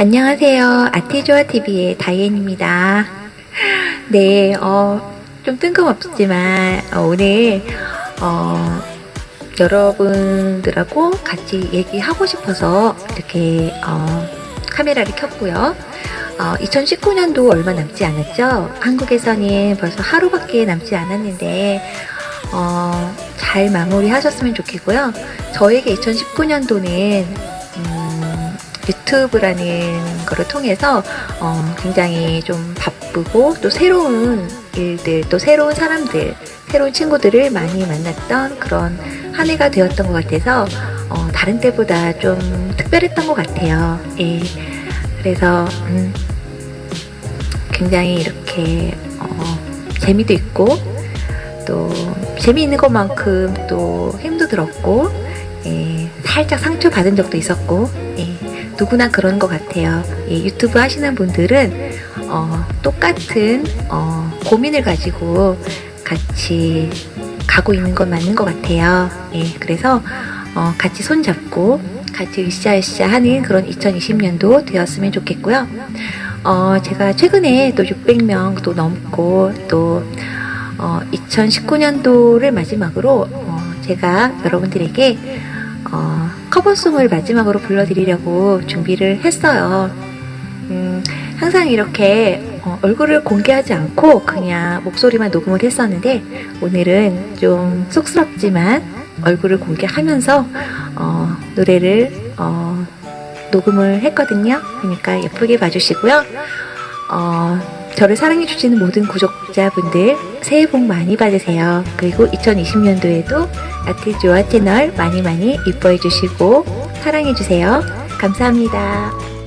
안녕하세요. 아티조아TV의 다이앤입니다. 네, 어, 좀 뜬금없지만, 어, 오늘, 어, 여러분들하고 같이 얘기하고 싶어서 이렇게, 어, 카메라를 켰고요. 어, 2019년도 얼마 남지 않았죠? 한국에서는 벌써 하루밖에 남지 않았는데, 어, 잘 마무리 하셨으면 좋겠고요. 저에게 2019년도는, 음, 유튜브라는 거를 통해서, 어, 굉장히 좀 바쁘고, 또 새로운 일들, 또 새로운 사람들, 새로운 친구들을 많이 만났던 그런 한 해가 되었던 것 같아서, 어, 다른 때보다 좀 특별했던 것 같아요. 예. 그래서, 음, 굉장히 이렇게, 어, 재미도 있고, 또 재미있는 것만큼 또 힘도 들었고 예, 살짝 상처 받은 적도 있었고 예, 누구나 그런 것 같아요. 예, 유튜브 하시는 분들은 어, 똑같은 어, 고민을 가지고 같이 가고 있는 건 맞는 것 같아요. 예, 그래서 어, 같이 손잡고 같이 으쌰으쌰 하는 그런 2020년도 되었으면 좋겠고요. 어, 제가 최근에 또 600명 또 넘고 또 어, 2019년도를 마지막으로 어, 제가 여러분들에게 어, 커버송을 마지막으로 불러드리려고 준비를 했어요. 음, 항상 이렇게 어, 얼굴을 공개하지 않고 그냥 목소리만 녹음을 했었는데 오늘은 좀 쑥스럽지만 얼굴을 공개하면서 어, 노래를 어, 녹음을 했거든요. 그러니까 예쁘게 봐주시고요. 어, 저를 사랑해주시는 모든 구독자분들 새해 복 많이 받으세요. 그리고 2020년도에도 아트조아 채널 많이 많이 이뻐해주시고 사랑해주세요. 감사합니다.